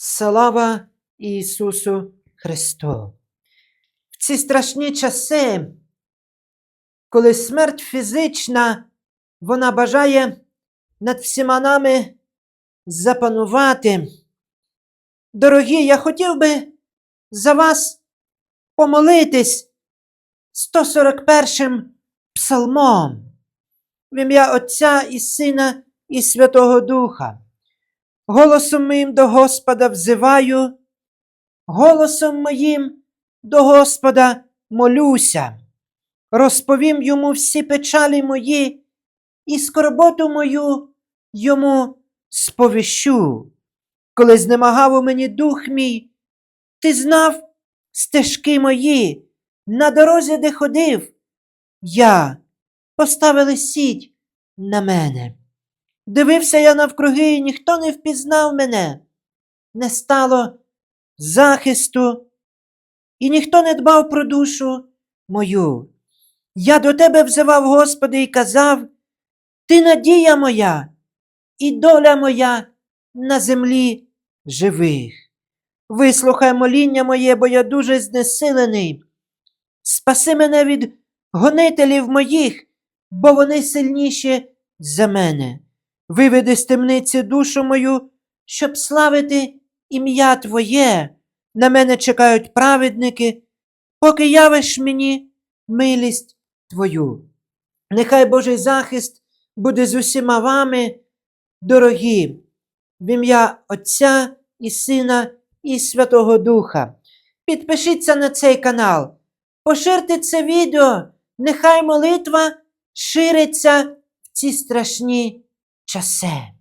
Слава Ісусу Христу! В ці страшні часи, коли смерть фізична, вона бажає над всіма нами запанувати. Дорогі, я хотів би за вас помолитись 141 псалмом в ім'я Отця і Сина і Святого Духа. Голосом моїм до Господа взиваю, голосом моїм до Господа молюся, розповім йому всі печалі мої і скорботу мою йому сповіщу. Коли знемагав у мені дух мій, ти знав стежки мої, на дорозі, де ходив, я поставили сіть на мене. Дивився я навкруги, і ніхто не впізнав мене. Не стало захисту, і ніхто не дбав про душу мою. Я до тебе взивав, Господи, і казав: Ти надія моя і доля моя на землі живих. Вислухай моління моє, бо я дуже знесилений. Спаси мене від гонителів моїх, бо вони сильніші за мене. Виведи з темниці душу мою, щоб славити ім'я Твоє. На мене чекають праведники, поки явиш мені милість Твою. Нехай Божий захист буде з усіма вами, дорогі, в ім'я Отця і Сина і Святого Духа. Підпишіться на цей канал, поширте це відео, нехай молитва шириться в ці страшні часи.